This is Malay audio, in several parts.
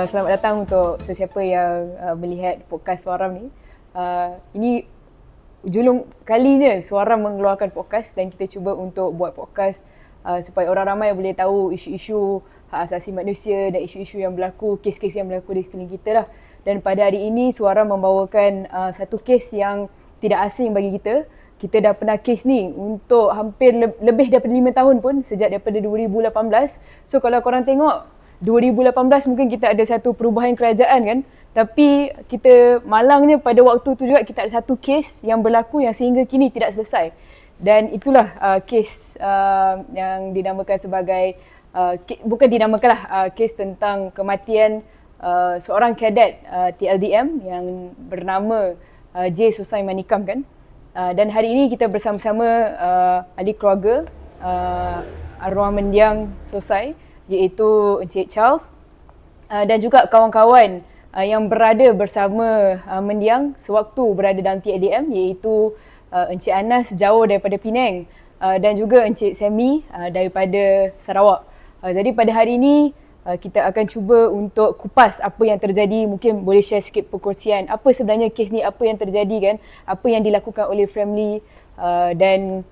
Uh, selamat datang untuk sesiapa yang uh, melihat podcast Suaram ni. Uh, ini julung kalinya Suaram mengeluarkan podcast dan kita cuba untuk buat podcast uh, supaya orang ramai boleh tahu isu-isu hak asasi manusia dan isu-isu yang berlaku, kes-kes yang berlaku di sekeliling kita lah. Dan pada hari ini Suaram membawakan uh, satu kes yang tidak asing bagi kita. Kita dah pernah kes ni untuk hampir le- lebih daripada 5 tahun pun sejak daripada 2018. So kalau korang tengok 2018 mungkin kita ada satu perubahan kerajaan kan? Tapi kita malangnya pada waktu tu juga kita ada satu kes yang berlaku yang sehingga kini tidak selesai. Dan itulah uh, kes uh, yang dinamakan sebagai uh, ke, bukan dinamakanlah uh, kes tentang kematian uh, seorang kadet uh, TLDM yang bernama uh, J Susai Manikam kan? Uh, dan hari ini kita bersama-sama uh, ahli keluarga uh, arwah mendiang Susai iaitu Encik Charles uh, dan juga kawan-kawan uh, yang berada bersama uh, mendiang sewaktu berada dalam TADM iaitu uh, Encik Anas jauh daripada Penang uh, dan juga Encik Semi uh, daripada Sarawak. Uh, jadi pada hari ini uh, kita akan cuba untuk kupas apa yang terjadi mungkin boleh share sikit perkongsian apa sebenarnya kes ni apa yang terjadi kan apa yang dilakukan oleh family uh, dan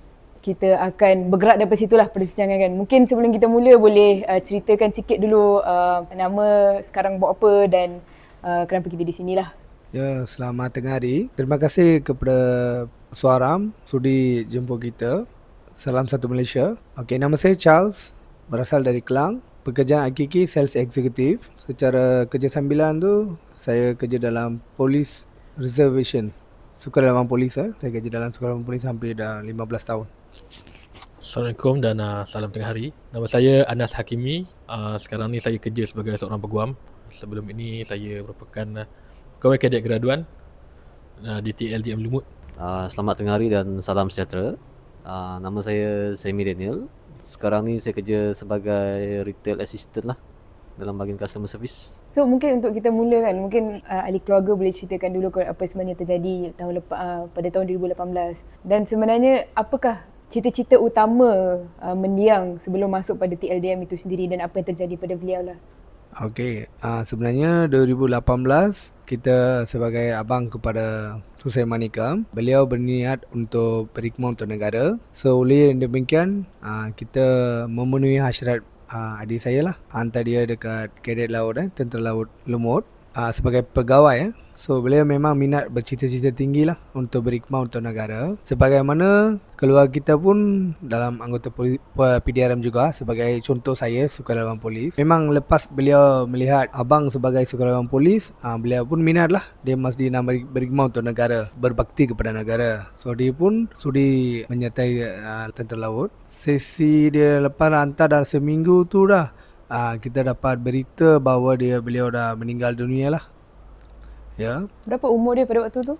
kita akan bergerak daripada situlah perbincangan kan. Mungkin sebelum kita mula boleh uh, ceritakan sikit dulu uh, nama sekarang buat apa dan uh, kenapa kita di sini lah. Ya, selamat tengah hari. Terima kasih kepada Suaram sudi jemput kita. Salam satu Malaysia. Okey, nama saya Charles, berasal dari Kelang. Pekerjaan hakiki sales executive. Secara kerja sambilan tu, saya kerja dalam Police Reservation. Sukarelawan Polis eh. Saya kerja dalam Sukarelawan Polis hampir dah 15 tahun. Assalamualaikum dan uh, salam tengah hari. Nama saya Anas Hakimi. Uh, sekarang ni saya kerja sebagai seorang peguam. Sebelum ini saya merupakan uh, pegawai kadet graduan uh, di TLDM Lumut. Uh, selamat tengah hari dan salam sejahtera. Uh, nama saya Semi Daniel. Sekarang ni saya kerja sebagai retail assistant lah dalam bahagian customer service. So mungkin untuk kita mula kan, mungkin uh, ahli keluarga boleh ceritakan dulu apa sebenarnya terjadi tahun lepas uh, pada tahun 2018. Dan sebenarnya apakah cita-cita utama uh, mendiang sebelum masuk pada TLDM itu sendiri dan apa yang terjadi pada beliau lah? Okey, uh, sebenarnya 2018 kita sebagai abang kepada Susai Manikam, beliau berniat untuk berikmah untuk negara. So oleh demikian, uh, kita memenuhi hasrat uh, adik saya lah. Hantar dia dekat kadet laut eh, tentera laut Lumut uh, sebagai pegawai eh. So beliau memang minat bercita-cita tinggi lah untuk berikmah untuk negara. Sebagaimana keluarga kita pun dalam anggota poli, PDRM juga sebagai contoh saya sukarelawan polis. Memang lepas beliau melihat abang sebagai sukarelawan polis, uh, beliau pun minat lah dia mesti nak berikmah untuk negara, berbakti kepada negara. So dia pun sudi menyertai uh, tentera laut. Sesi dia lepas hantar dah seminggu tu dah. Uh, kita dapat berita bahawa dia beliau dah meninggal dunia lah. Ya. Berapa umur dia pada waktu tu?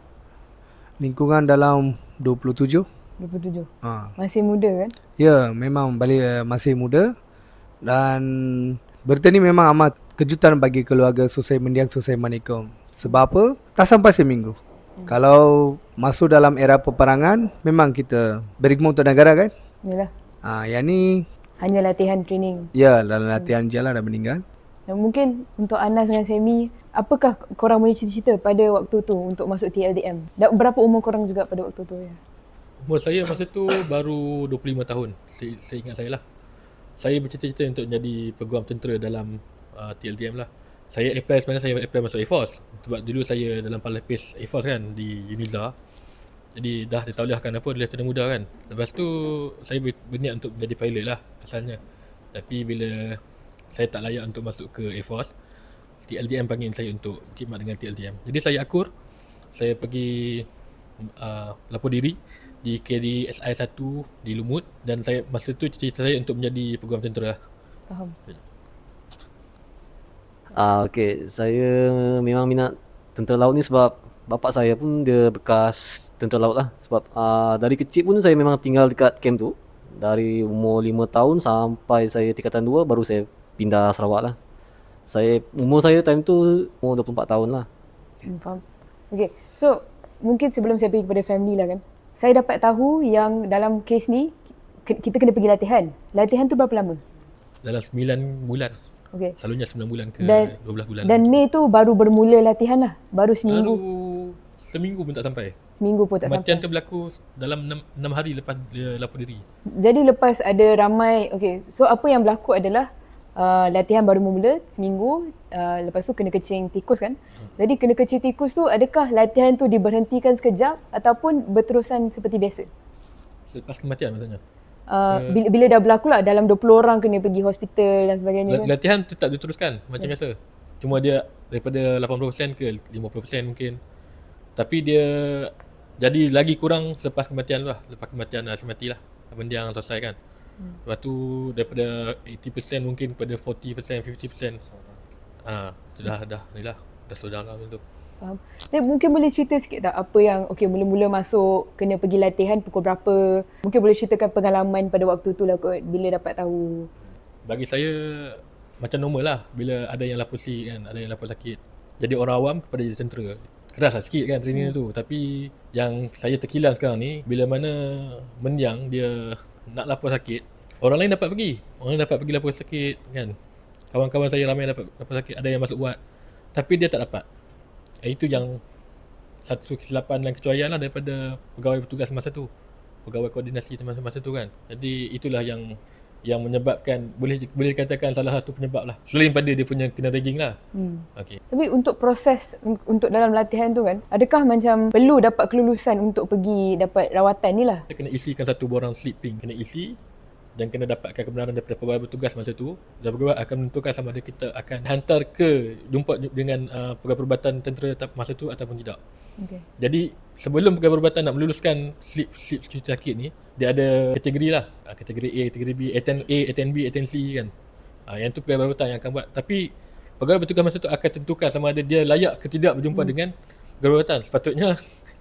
Lingkungan dalam 27. 27. Ha. Masih muda kan? Ya, memang balik uh, masih muda dan berita ni memang amat kejutan bagi keluarga Susai Mendiang Susai Manikom. Sebab apa? Tak sampai seminggu. Hmm. Kalau masuk dalam era peperangan, memang kita berikmah untuk negara kan? Yalah. Ha, yang ni hanya latihan training. Ya, dalam latihan hmm. je lah dah meninggal. Dan mungkin untuk Anas dengan Semi, apakah korang punya cita-cita pada waktu tu untuk masuk TLDM? Dan berapa umur korang juga pada waktu tu ya? Umur saya masa tu baru 25 tahun. Saya, saya ingat saya lah. Saya bercita-cita untuk jadi peguam tentera dalam uh, TLDM lah. Saya apply sebenarnya saya apply masuk Air Force. Sebab dulu saya dalam Palapis Air Force kan di Uniza. Jadi dah ditauliahkan apa dia student muda kan. Lepas tu saya berniat untuk menjadi pilot lah asalnya. Tapi bila saya tak layak untuk masuk ke Air Force. TLDM panggil saya untuk khidmat dengan TLDM jadi saya akur saya pergi uh, lapor diri di KDSI 1 di Lumut dan saya masa tu cita-cita saya untuk menjadi peguam tentera. Faham. Ah uh, okey, saya memang minat tentera laut ni sebab bapak saya pun dia bekas tentera laut lah. Sebab uh, dari kecil pun saya memang tinggal dekat camp tu. Dari umur 5 tahun sampai saya tingkatan 2 baru saya pindah Sarawak lah. Saya umur saya time tu umur 24 tahun lah. Hmm, faham. Okay, so mungkin sebelum saya pergi kepada family lah kan. Saya dapat tahu yang dalam kes ni kita kena pergi latihan. Latihan tu berapa lama? Dalam 9 bulan. Okay. Selalunya 9 bulan ke Dan- 12 bulan. Dan Mei tu baru bermula latihan lah. Baru seminggu. baru seminggu pun tak sampai. Seminggu pun tak Kematian sampai. tu berlaku dalam 6, 6 hari lepas dia lapor diri. Jadi lepas ada ramai, okay, so apa yang berlaku adalah uh, latihan baru memula seminggu, uh, lepas tu kena kecing tikus kan. Jadi kena kecing tikus tu adakah latihan tu diberhentikan sekejap ataupun berterusan seperti biasa? Selepas kematian maksudnya. Uh, bila, bila dah berlaku lah dalam 20 orang kena pergi hospital dan sebagainya kan. latihan tetap diteruskan macam biasa. Cuma dia daripada 80% ke 50% mungkin. Tapi dia jadi lagi kurang selepas kematian tu lah. Lepas kematian dah mati lah. Benda yang selesai kan. Lepas tu daripada 80% mungkin pada 40%, 50%. Ah, tu dah dah ni lah. Dah slow down lah macam tu. Faham. Dan mungkin boleh cerita sikit tak apa yang okay mula-mula masuk kena pergi latihan pukul berapa? Mungkin boleh ceritakan pengalaman pada waktu tu lah kot bila dapat tahu. Bagi saya macam normal lah bila ada yang lapor sick kan, ada yang lapor sakit. Jadi orang awam kepada jadi tentera. Keras lah sikit kan training tu. Tapi yang saya terkilan sekarang ni, bila mana mendiang dia nak lapor sakit, orang lain dapat pergi. Orang lain dapat pergi lapor sakit kan. Kawan-kawan saya ramai dapat lapor sakit, ada yang masuk buat. Tapi dia tak dapat. Eh, itu yang satu kesilapan dan kecuaian lah daripada pegawai petugas masa tu. Pegawai koordinasi masa, masa tu kan. Jadi itulah yang yang menyebabkan boleh boleh dikatakan salah satu penyebab lah. Selain pada dia punya kena ragging lah. Hmm. Okey. Tapi untuk proses un- untuk dalam latihan tu kan, adakah macam perlu dapat kelulusan untuk pergi dapat rawatan ni lah? Kita kena isikan satu borang sleeping. Kena isi dan kena dapatkan kebenaran daripada pegawai bertugas masa tu. Dan pegawai akan menentukan sama ada kita akan hantar ke jumpa dengan uh, pegawai perubatan tentera masa tu ataupun tidak. Okay. Jadi sebelum pegawai perubatan nak meluluskan slip slip cuti sakit ni, dia ada kategori lah. Ah, Kategori A, kategori B, A10 A, A10 B, A10 C kan. Ah, yang tu pegawai perubatan yang akan buat. Tapi pegawai bertugas masa tu akan tentukan sama ada dia layak ke tidak berjumpa hmm. dengan pegawai perubatan. Sepatutnya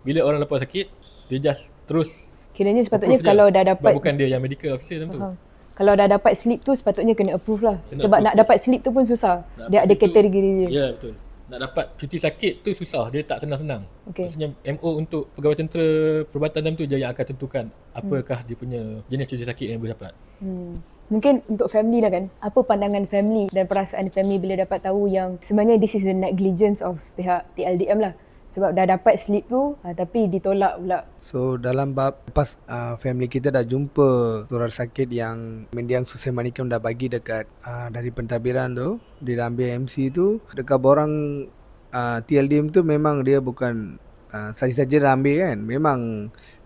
bila orang lapor sakit, dia just terus Kiranya sepatutnya approve kalau dia. dah dapat bukan dia yang medical officer tentu. Faham. Kalau dah dapat slip tu sepatutnya kena approve lah. Kena Sebab approve nak dapat slip tu pun susah. Nak dia ada kategori dia. Ya betul. Nak dapat cuti sakit tu susah, dia tak senang-senang. Okey. Maksudnya MO untuk pegawai tentera perubatan dalam tu je yang akan tentukan apakah dia punya jenis cuti sakit yang boleh dapat. Hmm. Mungkin untuk family lah kan. Apa pandangan family dan perasaan family bila dapat tahu yang sebenarnya this is the negligence of pihak TLDM lah. Sebab dah dapat slip tu ha, tapi ditolak pula. So dalam bab lepas uh, family kita dah jumpa surat sakit yang Mendiang Susai Manikam dah bagi dekat uh, dari pentadbiran tu bila ambil MC tu dekat borang uh, TLDM tu memang dia bukan uh, saja-saja dah ambil kan. Memang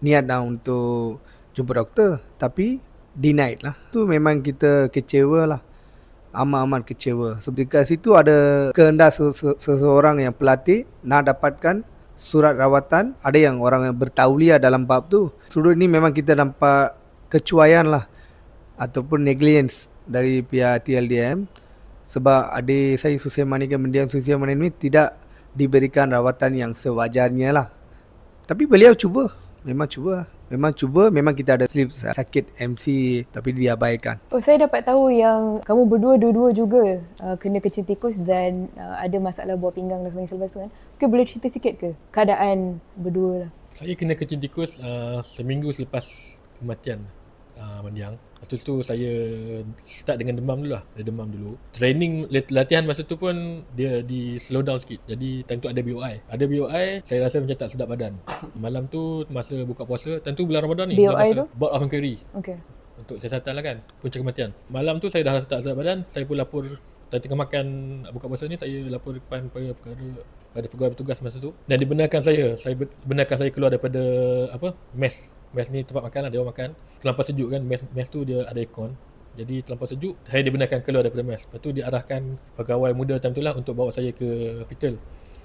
niat dah untuk jumpa doktor tapi denied lah. Tu memang kita kecewa lah amat-amat kecewa. So dekat situ ada kehendak se- se- seseorang yang pelatih nak dapatkan surat rawatan. Ada yang orang yang bertauliah dalam bab tu. Sudut ni memang kita nampak kecuaian lah ataupun negligence dari pihak TLDM sebab adik saya Susia Manika mendiang Susia Manik ni tidak diberikan rawatan yang sewajarnya lah. Tapi beliau cuba. Memang cuba lah. Memang cuba. Memang kita ada slip sakit MC tapi diabaikan. Oh saya dapat tahu yang kamu berdua dua-dua juga uh, kena kecil tikus dan uh, ada masalah buah pinggang dan sebagainya selepas tu kan. Okay boleh cerita sikit ke keadaan berdua lah. Saya kena kecil tikus uh, seminggu selepas kematian uh, mendiang. Lepas tu saya start dengan demam dulu lah. Dia demam dulu. Training lat- latihan masa tu pun dia di slow down sikit. Jadi time tu ada BOI. Ada BOI, saya rasa macam tak sedap badan. Malam tu masa buka puasa, tentu bulan Ramadan ni. BOI tu? Board of Inquiry. Okay. Untuk siasatan lah kan. Punca kematian. Malam tu saya dah rasa tak sedap badan. Saya pun lapor dan tengah makan buka puasa ni saya lapor depan pada perkara pada pegawai petugas masa tu dan dibenarkan saya saya be- benarkan saya keluar daripada apa mes mes ni tempat makan lah dia orang makan. Terlampau sejuk kan mes mes tu dia ada aircon. Jadi terlampau sejuk saya dibenarkan keluar daripada mes lepas tu dia arahkan pegawai muda time tu lah untuk bawa saya ke hospital.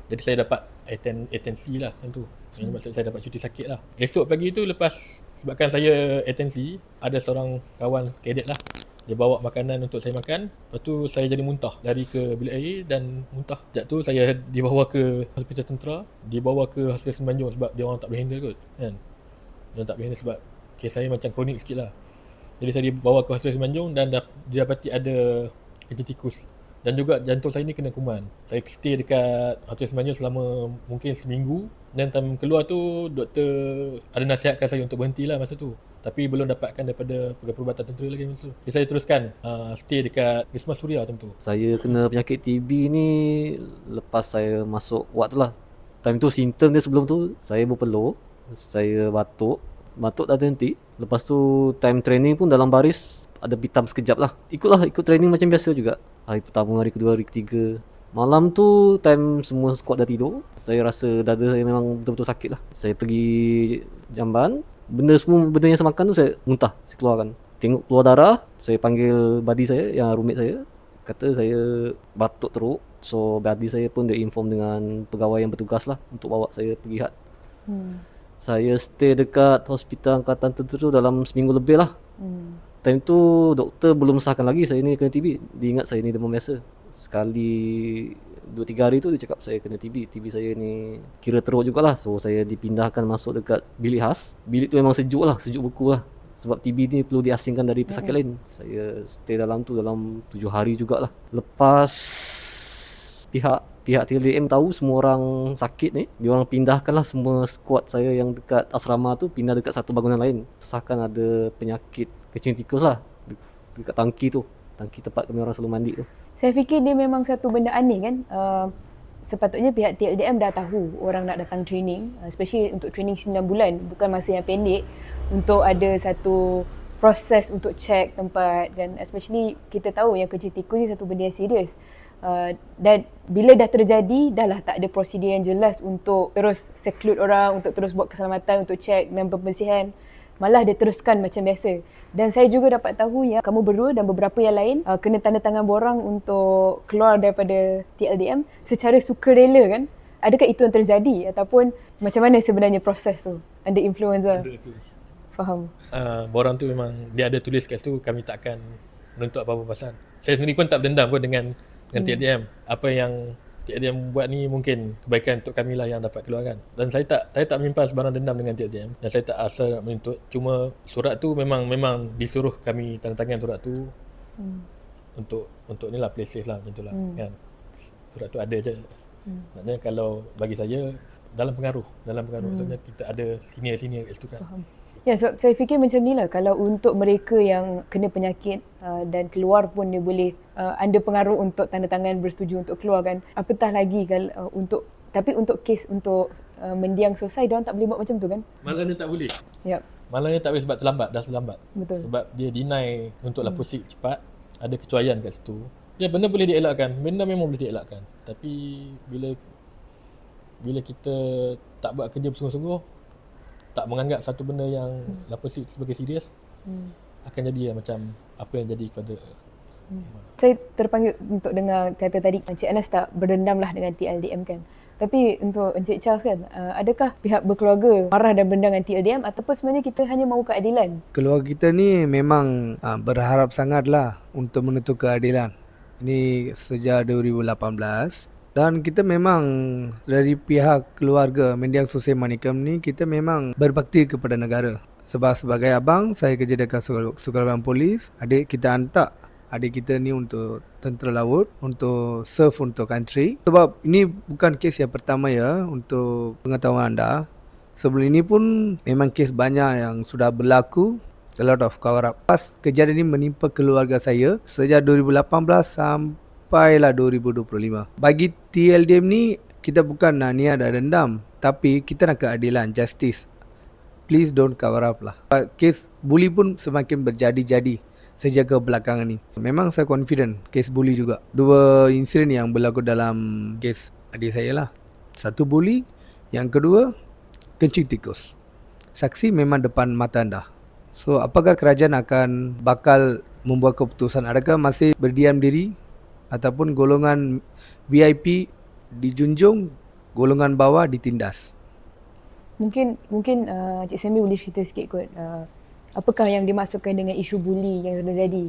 Jadi saya dapat aten atensi lah time tu. Yang maksud saya dapat cuti sakit lah. Esok pagi tu lepas sebabkan saya atensi ada seorang kawan kadet lah. Dia bawa makanan untuk saya makan. Lepas tu saya jadi muntah. Lari ke bilik air dan muntah. Sekejap tu saya dibawa ke hospital tentera. Dibawa ke hospital Semenanjung sebab dia orang tak boleh handle kot kan dia orang tak handle sebab kes saya macam kronik sikit lah jadi saya dibawa ke hospital Semenanjung dan dap- didapati ada kecil tikus dan juga jantung saya ni kena kuman. Saya stay dekat Hotel Semanyul selama mungkin seminggu dan time keluar tu doktor ada nasihatkan saya untuk berhenti lah masa tu. Tapi belum dapatkan daripada perubatan tentera lagi masa tu. Jadi saya teruskan uh, stay dekat Wisma Suria time tu. Saya kena penyakit TB ni lepas saya masuk ward tu lah. Time tu simptom dia sebelum tu saya berpeluh, saya batuk, batuk tak henti. Lepas tu time training pun dalam baris ada pitam sekejap lah. Ikutlah, ikut training macam biasa juga. Hari pertama, hari kedua, hari ketiga. Malam tu time semua squad dah tidur. Saya rasa dada saya memang betul-betul sakit lah. Saya pergi jamban. Benda semua, benda yang saya makan tu saya muntah, saya keluarkan. Tengok keluar darah, saya panggil buddy saya, yang roommate saya. Kata saya batuk teruk. So buddy saya pun dia inform dengan pegawai yang bertugas lah untuk bawa saya pergi had. Hmm. Saya stay dekat hospital angkatan tentera tu dalam seminggu lebih lah. Hmm. Time tu doktor belum sahkan lagi saya ni kena TB. Dia ingat saya ni demam biasa. Sekali 2 3 hari tu dia cakap saya kena TB. TB saya ni kira teruk jugalah. So saya dipindahkan masuk dekat bilik khas. Bilik tu memang sejuk lah, sejuk beku lah. Sebab TB ni perlu diasingkan dari pesakit lain. Saya stay dalam tu dalam 7 hari jugalah. Lepas pihak pihak TLDM tahu semua orang sakit ni dia orang pindahkanlah semua squad saya yang dekat asrama tu pindah dekat satu bangunan lain sahkan ada penyakit kecing tikus lah de- dekat tangki tu tangki tempat kami orang selalu mandi tu Saya fikir dia memang satu benda aneh kan. Uh, sepatutnya pihak TLDM dah tahu orang nak datang training, uh, especially untuk training 9 bulan, bukan masa yang pendek untuk ada satu proses untuk check tempat dan especially kita tahu yang kecil tikus ni satu benda yang serius. Uh, dan bila dah terjadi, dah lah tak ada prosedur yang jelas untuk terus seclude orang, untuk terus buat keselamatan, untuk check dan pembersihan. Malah dia teruskan macam biasa. Dan saya juga dapat tahu yang kamu berdua dan beberapa yang lain uh, kena tanda tangan borang untuk keluar daripada TLDM secara sukarela kan? Adakah itu yang terjadi ataupun macam mana sebenarnya proses tu? Under influenza. Faham. Uh, borang tu memang dia ada tulis kat situ kami tak akan menuntut apa-apa pasal. Saya sendiri pun tak berdendam pun dengan dengan Hmm. TLDM. Apa yang TLDM buat ni mungkin kebaikan untuk kami lah yang dapat keluarkan. Dan saya tak saya tak menyimpan sebarang dendam dengan TLDM dan saya tak asal nak menuntut. Cuma surat tu memang memang disuruh kami tanda tangan surat tu Hmm. untuk untuk ni lah play safe lah macam tu lah Hmm. kan. Surat tu ada je. Hmm. Maknanya kalau bagi saya dalam pengaruh, dalam pengaruh Hmm. maksudnya kita ada senior-senior kat situ kan. Faham. Ya sebab saya fikir macam ni lah kalau untuk mereka yang kena penyakit uh, dan keluar pun dia boleh uh, under pengaruh untuk tanda tangan bersetuju untuk keluar kan apatah lagi kalau uh, untuk tapi untuk kes untuk uh, mendiang selesai dia orang tak boleh buat macam tu kan Malangnya tak boleh. yep Malangnya tak boleh sebab terlambat, dah terlambat. betul Sebab dia deny untuk hmm. cepat, ada kecuaian kat situ. Ya benda boleh dielakkan, benda memang boleh dielakkan. Tapi bila bila kita tak buat kerja bersungguh-sungguh, tak menganggap satu benda yang hmm. lapus sebagai serius, hmm. akan jadi lah macam apa yang jadi kepada saya terpanggil untuk dengar kata tadi Encik Anas tak berdendam lah dengan TLDM kan tapi untuk Encik Charles kan uh, adakah pihak berkeluarga marah dan berdendam dengan TLDM ataupun sebenarnya kita hanya mahu keadilan Keluarga kita ni memang uh, berharap sangatlah untuk menuntut keadilan. Ini sejak 2018 dan kita memang dari pihak keluarga Mendiang Sosial Manikam ni kita memang berbakti kepada negara. Sebab sebagai abang saya kerja dekat Sukarman Polis, adik kita hantar adik kita ni untuk tentera laut untuk serve untuk country. Sebab ini bukan kes yang pertama ya untuk pengetahuan anda. Sebelum ini pun memang kes banyak yang sudah berlaku a lot of cover up. Pas kejadian ini menimpa keluarga saya sejak 2018 sampailah 2025 bagi TLDM ni kita bukan nak niat ada dendam tapi kita nak keadilan justice please don't cover up lah kes bully pun semakin berjadi-jadi sejak ke belakangan ni. Memang saya confident kes bully juga. Dua insiden yang berlaku dalam kes adik saya lah. Satu bully, yang kedua kencing tikus. Saksi memang depan mata anda. So apakah kerajaan akan bakal membuat keputusan? Adakah masih berdiam diri ataupun golongan VIP dijunjung, golongan bawah ditindas? Mungkin mungkin uh, Cik Sami boleh cerita sikit kot. Uh, apakah yang dimaksudkan dengan isu bully yang terjadi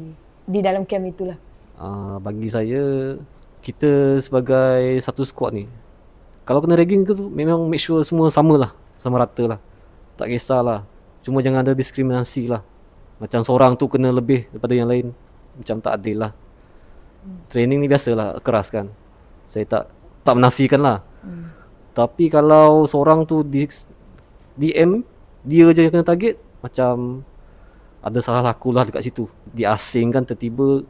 di dalam camp itulah? uh, bagi saya kita sebagai satu squad ni kalau kena ragging ke tu memang make sure semua sama lah sama rata lah tak kisahlah cuma jangan ada diskriminasi lah macam seorang tu kena lebih daripada yang lain macam tak adil lah Training ni biasalah keras kan. Saya tak tak menafikan lah. Tapi kalau seorang tu di, DM dia je yang kena target macam ada salah laku lah dekat situ. Diasingkan tiba-tiba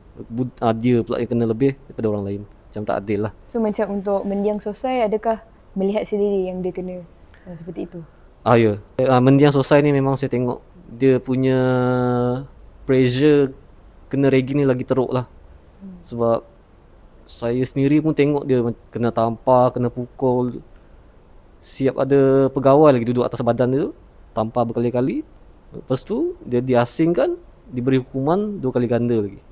ah, dia pula yang kena lebih daripada orang lain. Macam tak adil lah. So macam untuk mendiang sosai adakah melihat sendiri yang dia kena uh, seperti itu? Ah ya. Uh, mendiang sosai ni memang saya tengok dia punya pressure kena regi ni lagi teruk lah. Sebab saya sendiri pun tengok dia kena tampar, kena pukul. Siap ada pegawai lagi duduk atas badan dia tu. Tampar berkali-kali. Lepas tu dia diasingkan, diberi hukuman dua kali ganda lagi.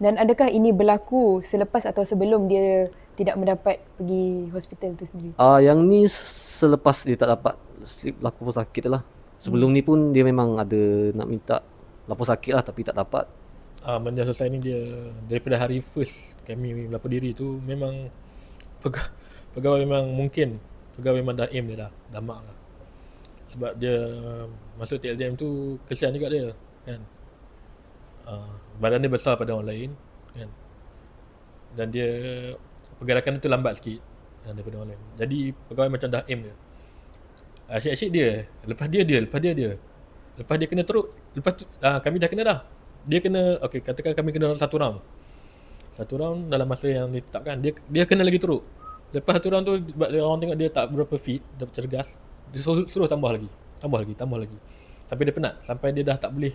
Dan adakah ini berlaku selepas atau sebelum dia tidak mendapat pergi hospital tu sendiri? Ah yang ni selepas dia tak dapat slip lapor sakit lah. Sebelum ni pun dia memang ada nak minta lapor sakit lah tapi tak dapat. Uh, Mendiang Selesai ni dia daripada hari first kami melapor diri tu memang pegawai, pegawai memang mungkin pegawai memang dah aim dia dah dah mak lah. Sebab dia masuk TLDM tu kesian juga dia kan. Uh, badan dia besar pada orang lain kan. Dan dia pergerakan dia tu lambat sikit kan, daripada orang lain. Jadi pegawai macam dah aim dia. Asyik-asyik dia, lepas dia dia, lepas dia dia. Lepas dia kena teruk, lepas tu uh, kami dah kena dah. Dia kena okey katakan kami kena satu round. Satu round dalam masa yang ditetapkan dia dia kena lagi teruk. Lepas satu round tu sebab dia orang tengok dia tak berapa fit, dia cergas, dia suruh, suruh tambah lagi. Tambah lagi, tambah lagi. Sampai dia penat, sampai dia dah tak boleh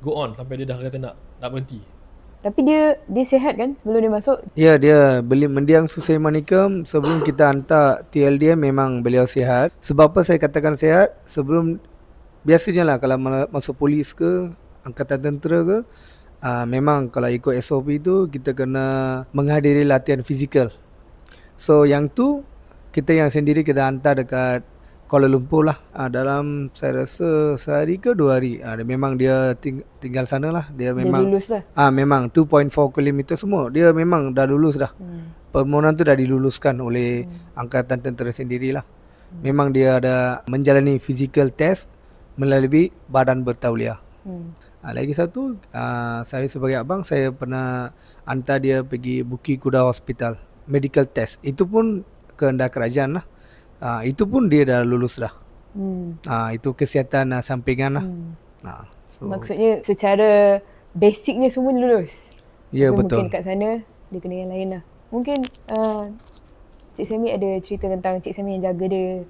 go on, sampai dia dah kata nak nak berhenti. Tapi dia dia sihat kan sebelum dia masuk? Ya dia beli mendiang Susai Manikam sebelum kita hantar TLDM memang beliau sihat. Sebab apa saya katakan sihat? Sebelum biasanya lah kalau ma- masuk polis ke angkatan tentera ke uh, memang kalau ikut SOP tu kita kena menghadiri latihan fizikal. So yang tu kita yang sendiri kita hantar dekat Kuala Lumpur lah uh, dalam saya rasa sehari ke dua hari. Uh, dia memang dia ting- tinggal sana lah. Dia Dia memang lulus lah. Ah memang 2.4 km semua. Dia memang dah lulus dah. Hmm. Permohonan tu dah diluluskan oleh angkatan tentera sendirilah. Memang dia ada menjalani physical test melalui badan bertauliah. Hmm. Ah, lagi satu, ah, saya sebagai abang saya pernah hantar dia pergi Bukit Kuda Hospital medical test. Itu pun kehendak kerajaan lah. Ah, itu pun dia dah lulus dah. Hmm. Ah, itu kesihatan ah, sampingan lah. Hmm. Ah, so, Maksudnya secara basicnya semua lulus. ya Tapi betul. Mungkin kat sana dia kena yang lain lah. Mungkin uh, Cik Sami ada cerita tentang Cik Sami yang jaga dia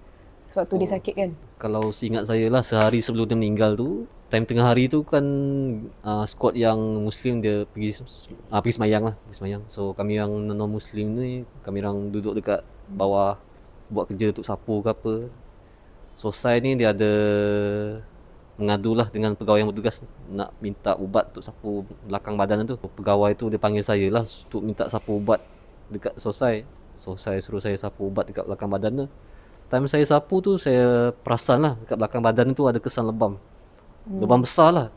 sewaktu Oh. dia sakit kan? Kalau seingat saya lah sehari sebelum dia meninggal tu time tengah hari tu kan uh, squad yang muslim dia pergi uh, pergi semayang lah pergi semayang. So kami yang non muslim ni kami orang duduk dekat bawah buat kerja untuk sapu ke apa. Sosai ni dia ada mengadu lah dengan pegawai yang bertugas nak minta ubat untuk sapu belakang badan tu. Pegawai tu dia panggil saya lah untuk minta sapu ubat dekat Sosai Sosai suruh saya sapu ubat dekat belakang badan tu. Time saya sapu tu saya perasan lah dekat belakang badan tu ada kesan lebam lebam besar lah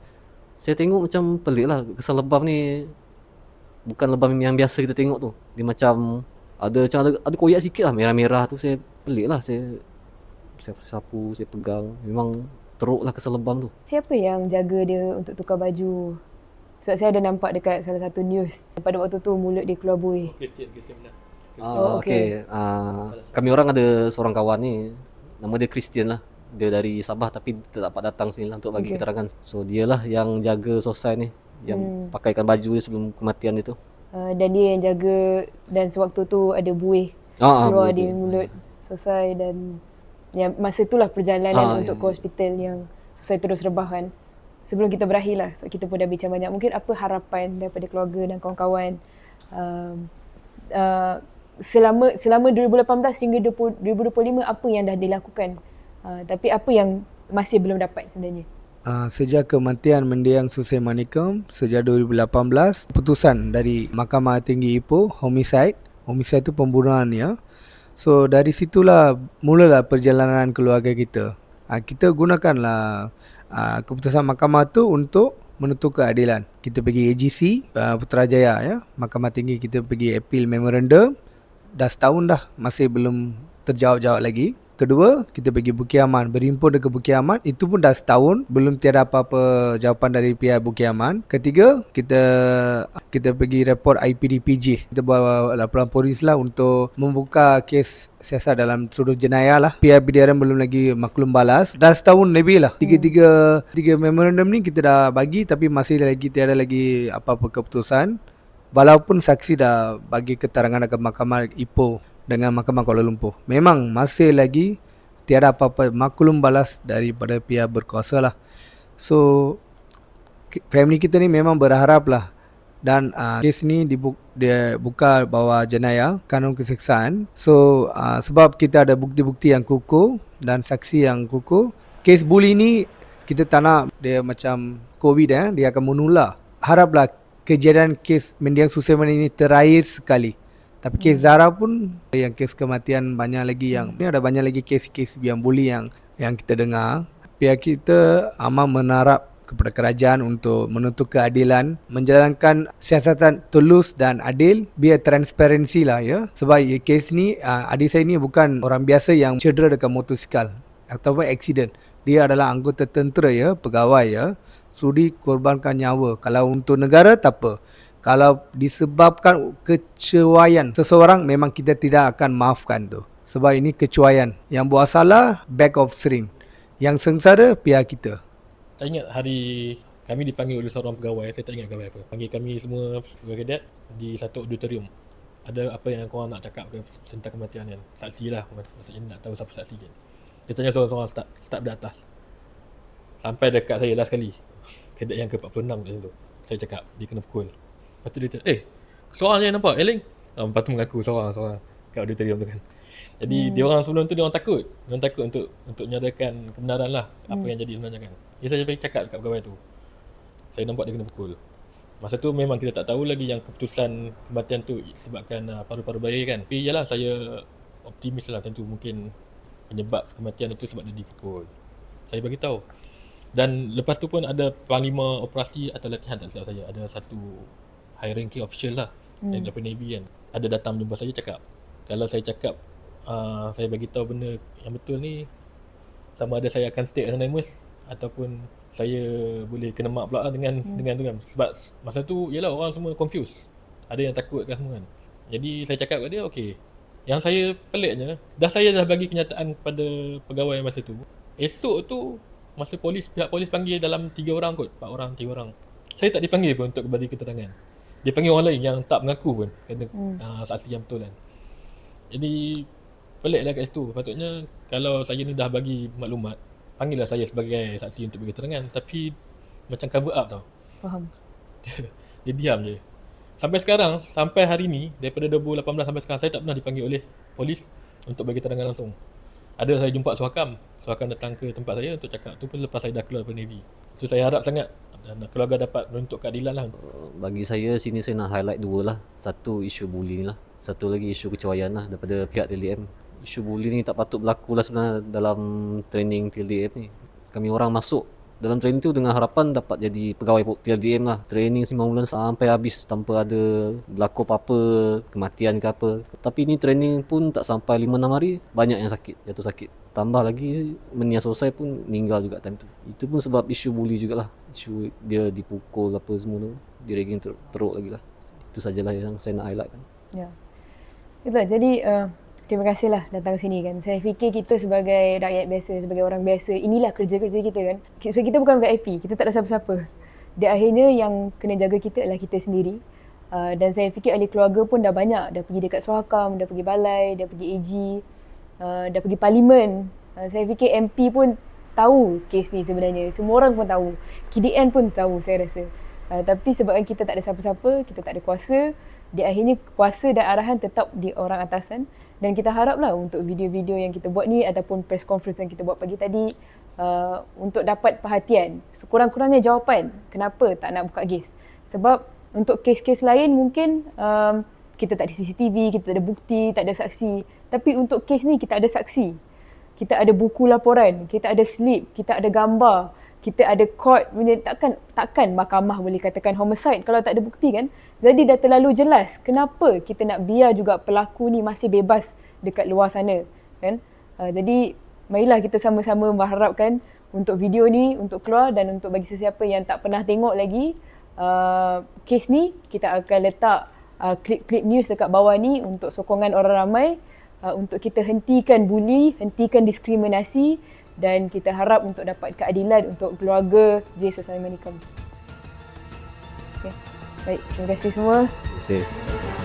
saya tengok macam pelik lah kesan lebam ni bukan lebam yang biasa kita tengok tu dia macam ada macam ada, ada koyak sikit lah merah-merah tu saya pelik lah saya saya sapu saya pegang memang teruk lah kesan lebam tu Siapa yang jaga dia untuk tukar baju? Sebab saya ada nampak dekat salah satu news. Pada waktu tu mulut dia keluar buih. Kristian, Kristian benar. Oh, Ah, okey. okay. Ah, kami orang ada seorang kawan ni nama dia Christian lah. Dia dari Sabah tapi tak dapat datang sini lah untuk bagi Okey. keterangan. So dia lah yang jaga sosai ni yang Hmm. pakaikan baju dia sebelum kematian dia tu. Uh, dan dia yang jaga dan sewaktu tu ada buih Ah, ah, keluar boleh, di mulut selesai dan yang masa itulah perjalanan Ah, untuk ya, ke hospital yang selesai terus rebah kan. Sebelum kita berakhir lah, sebab kita pun dah bincang banyak. Mungkin apa harapan daripada keluarga dan kawan-kawan um, uh, selama selama 2018 hingga 20, 2025 apa yang dah dilakukan uh, tapi apa yang masih belum dapat sebenarnya. Uh, sejak kematian mendiang Susai Manikam sejak 2018 keputusan dari Mahkamah Tinggi Ipoh homicide. Homicide itu pembunuhan ya. So dari situlah mulalah perjalanan keluarga kita. Uh, kita gunakanlah uh, keputusan mahkamah tu untuk menuntut keadilan. Kita pergi AGC uh, Putrajaya ya. Mahkamah Tinggi kita pergi appeal memorandum. Dah setahun dah masih belum terjawab-jawab lagi Kedua, kita pergi Bukit Aman. Berimpun dekat Bukit Aman. Itu pun dah setahun. Belum tiada apa-apa jawapan dari pihak Bukit Aman. Ketiga, kita kita pergi report IPDPJ. Kita bawa laporan polis lah untuk membuka kes siasat dalam sudut jenayah lah. Pihak PDRM belum lagi maklum balas. Dah setahun lebih lah. Tiga-tiga tiga memorandum ni kita dah bagi tapi masih lagi tiada lagi apa-apa keputusan. Walaupun saksi dah bagi keterangan dekat mahkamah Ipoh dengan Mahkamah Kuala Lumpur. Memang masih lagi tiada apa-apa maklum balas daripada pihak berkuasa lah. So family kita ni memang berharap lah dan uh, kes ni dibu- dia buka bawah jenayah kanun keseksaan so uh, sebab kita ada bukti-bukti yang kukuh dan saksi yang kukuh kes bully ni kita tak nak dia macam covid eh dia akan menular haraplah kejadian kes mendiang Suseman ini terakhir sekali tapi kes Zara pun yang kes kematian banyak lagi yang ni ada banyak lagi kes-kes yang bully yang yang kita dengar. Pihak kita amat menarap kepada kerajaan untuk menuntut keadilan, menjalankan siasatan tulus dan adil, biar transparansi lah ya. Sebab ya, kes ni uh, adik saya ni bukan orang biasa yang cedera dekat motosikal ataupun accident. Dia adalah anggota tentera ya, pegawai ya. Sudi korbankan nyawa. Kalau untuk negara tak apa kalau disebabkan kecewayan seseorang memang kita tidak akan maafkan tu sebab ini kecuaian yang buat salah back of string yang sengsara pihak kita Tak ingat hari kami dipanggil oleh seorang pegawai, saya tak ingat pegawai apa. Panggil kami semua pegawai kadet di satu auditorium. Ada apa yang korang nak cakap ke tentang kematian kan? Saksi lah, maksudnya nak tahu siapa saksi kan. Dia tanya seorang-seorang start, start dari atas. Sampai dekat saya last kali. Kadet yang ke-46 macam tu. Saya cakap, dia kena pukul. Lepas tu dia cakap, eh, seorang je nampak, Eling. Ah, lepas tu mengaku seorang, seorang kat auditorium tu kan. Jadi hmm. dia orang sebelum tu dia orang takut. Dia orang takut untuk untuk menyatakan kebenaran lah apa Hmm. yang jadi sebenarnya kan. Dia saja pergi cakap dekat pegawai tu. Saya nampak dia kena pukul. Masa tu memang kita tak tahu lagi yang keputusan kematian tu disebabkan uh, paru-paru bayi kan. Tapi yalah saya optimis lah tentu mungkin penyebab kematian itu sebab dia dipukul. Saya bagi tahu. Dan lepas tu pun ada panglima operasi atau latihan tak silap saya. Ada satu high ranking official lah hmm. daripada Navy kan. Ada datang jumpa saya cakap kalau saya cakap uh, saya bagi tahu benda yang betul ni sama ada saya akan stay anonymous ataupun saya boleh kena mak pula lah dengan hmm. dengan tu kan sebab masa tu yalah orang semua confused ada yang takut kan semua kan jadi saya cakap kat dia okey yang saya peliknya dah saya dah bagi kenyataan kepada pegawai masa tu esok tu masa polis pihak polis panggil dalam tiga orang kot empat orang tiga orang saya tak dipanggil pun untuk bagi keterangan dia panggil orang lain yang tak mengaku pun. Kena hmm. uh, saksi yang betul kan. Jadi pelik lah kat situ. Patutnya kalau saya ni dah bagi maklumat Panggillah saya sebagai saksi untuk bagi keterangan. Tapi macam cover up tau. Faham. Dia diam je. Sampai sekarang, sampai hari ni Daripada 2018 sampai sekarang Saya tak pernah dipanggil oleh polis Untuk bagi keterangan langsung Ada saya jumpa Suhakam Suhakam datang ke tempat saya untuk cakap Tu pun lepas saya dah keluar daripada Navy Itu saya harap sangat dan keluarga dapat menuntut keadilan lah Uh, bagi saya sini saya nak highlight dua lah. Satu isu bully ni lah. Satu lagi isu kecuaian lah daripada pihak TLDM. Isu bully ni tak patut berlaku lah sebenarnya dalam training TLDM ni. Kami orang masuk dalam training tu dengan harapan dapat jadi pegawai TLDM lah. Training 9 bulan sampai habis tanpa ada berlaku apa-apa, kematian ke apa. Tapi ni training pun tak sampai 5-6 hari, banyak yang sakit, jatuh sakit. Tambah lagi menia selesai pun meninggal juga time tu. Itu pun sebab isu bully jugalah. Isu dia dipukul apa semua tu. Dia ragging teruk, teruk lagi lah. Itu sajalah yang saya nak highlight kan. Ya. Itulah jadi uh, terima kasihlah datang sini kan. Saya fikir kita sebagai rakyat biasa, sebagai orang biasa, inilah kerja-kerja kita kan. Sebab kita bukan VIP, kita tak ada siapa-siapa. Di akhirnya yang kena jaga kita adalah kita sendiri. Uh, dan saya fikir ahli keluarga pun dah banyak. Dah pergi dekat Suhakam, dah pergi balai, dah pergi AG, uh, dah pergi parlimen. Uh, saya fikir MP pun tahu kes ni sebenarnya. Semua orang pun tahu. KDN pun tahu saya rasa. Uh, tapi sebabkan kita tak ada siapa-siapa, kita tak ada kuasa, di akhirnya kuasa dan arahan tetap di orang atasan. Dan kita haraplah untuk video-video yang kita buat ni ataupun press conference yang kita buat pagi tadi uh, untuk dapat perhatian. Sekurang-kurangnya jawapan kenapa tak nak buka kes? Sebab untuk kes-kes lain mungkin um, kita tak ada CCTV, kita tak ada bukti, tak ada saksi. Tapi untuk kes ni kita ada saksi. Kita ada buku laporan, kita ada slip, kita ada gambar, kita ada court punya takkan takkan mahkamah boleh katakan homicide kalau tak ada bukti kan. Jadi dah terlalu jelas kenapa kita nak biar juga pelaku ni masih bebas dekat luar sana kan. Uh, jadi marilah kita sama-sama mengharapkan untuk video ni untuk keluar dan untuk bagi sesiapa yang tak pernah tengok lagi uh, kes ni kita akan letak uh, klip-klip news dekat bawah ni untuk sokongan orang ramai uh, untuk kita hentikan bully, hentikan diskriminasi dan kita harap untuk dapat keadilan untuk keluarga J. Sosai Manikam. Okay. Baik, terima kasih semua. Terima kasih.